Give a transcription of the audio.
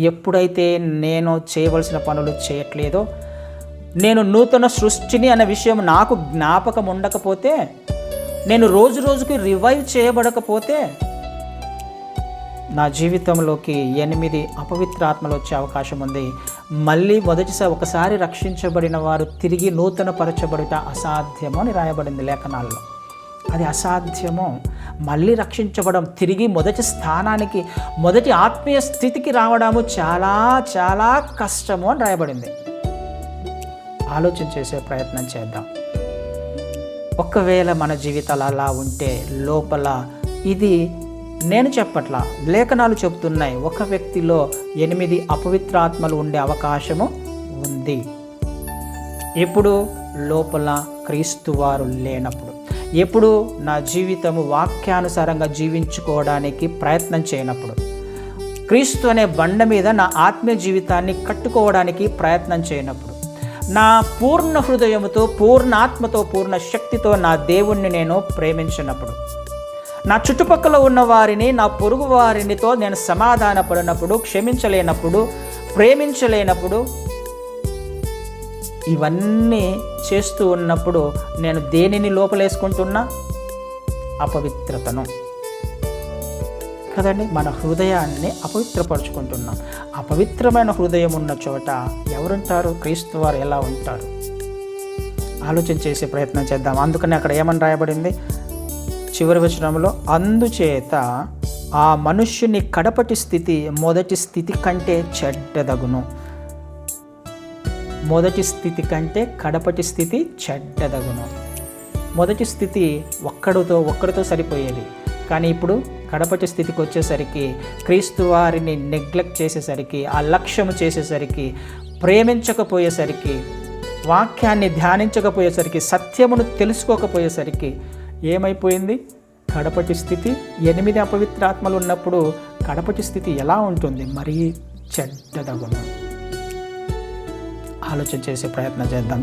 ఎప్పుడైతే నేను చేయవలసిన పనులు చేయట్లేదో నేను నూతన సృష్టిని అనే విషయం నాకు జ్ఞాపకం ఉండకపోతే నేను రోజు రోజుకి రివైవ్ చేయబడకపోతే నా జీవితంలోకి ఎనిమిది అపవిత్ర ఆత్మలు వచ్చే అవకాశం ఉంది. మళ్ళీ మొదటిసారి ఒకసారి రక్షించబడిన వారు తిరిగి నూతన పరచబడుట అసాధ్యము అని రాయబడింది లేఖనాల్లో. అది అసాధ్యము మళ్ళీ రక్షించబడం తిరిగి మొదటి స్థానానికి మొదటి ఆత్మీయ స్థితికి రావడము చాలా చాలా కష్టము అని రాయబడింది. ఆలోచన చేసే ప్రయత్నం చేద్దాం. ఒకవేళ మన జీవితాలు అలా ఉంటే లోపల ఇది నేను చెప్పట్లా లేఖనాలు చెబుతున్నాయి. ఒక వ్యక్తిలో ఎనిమిది అపవిత్రాత్మలు ఉండే అవకాశము ఉంది. ఎప్పుడు? లోపల క్రీస్తు వారు లేనప్పుడు. ఎప్పుడు నా జీవితము వాక్యానుసారంగా జీవించుకోవడానికి ప్రయత్నం చేయనప్పుడు. క్రీస్తు అనే బండ మీద నా ఆత్మీయ జీవితాన్ని కట్టుకోవడానికి ప్రయత్నం చేయనప్పుడు. నా పూర్ణ హృదయముతో పూర్ణ ఆత్మతో పూర్ణ శక్తితో నా దేవుణ్ణి నేను ప్రేమించినప్పుడు. నా చుట్టుపక్కల ఉన్న వారిని నా పొరుగు వారినితో నేను సమాధానపడినప్పుడు క్షమించలేనప్పుడు ప్రేమించలేనప్పుడు ఇవన్నీ చేస్తూ ఉన్నప్పుడు నేను దేనిని లోపలేసుకుంటున్నా? అపవిత్రతను. కదండి? మన హృదయాన్ని అపవిత్రపరుచుకుంటున్నాం. అపవిత్రమైన హృదయం ఉన్న చోట ఎవరుంటారు? క్రీస్తు వారు ఎలా ఉంటారు? ఆలోచన చేసే ప్రయత్నం చేద్దాం. అందుకని అక్కడ ఏమని రాయబడింది? చివరి వచనంలో అందుచేత ఆ మనుష్యుని కడపటి స్థితి మొదటి స్థితి కంటే చెడ్డదగును. మొదటి స్థితి కంటే కడపటి స్థితి చెడ్డదగును. మొదటి స్థితి ఒక్కడితో ఒక్కడితో సరిపోయేది. కానీ ఇప్పుడు కడపటి స్థితికి వచ్చేసరికి క్రీస్తు వారిని నెగ్లెక్ట్ చేసేసరికి ఆ లక్ష్యము చేసేసరికి ప్రేమించకపోయేసరికి వాక్యాన్ని ధ్యానించకపోయేసరికి సత్యమును తెలుసుకోకపోయేసరికి ఏమైపోయింది? కడపటి స్థితి ఎనిమిది అపవిత్రాత్మలు ఉన్నప్పుడు కడపటి స్థితి ఎలా ఉంటుంది? మరీ చెడ్డదగును. ఆలోచన చేసే ప్రయత్నం చేద్దాం.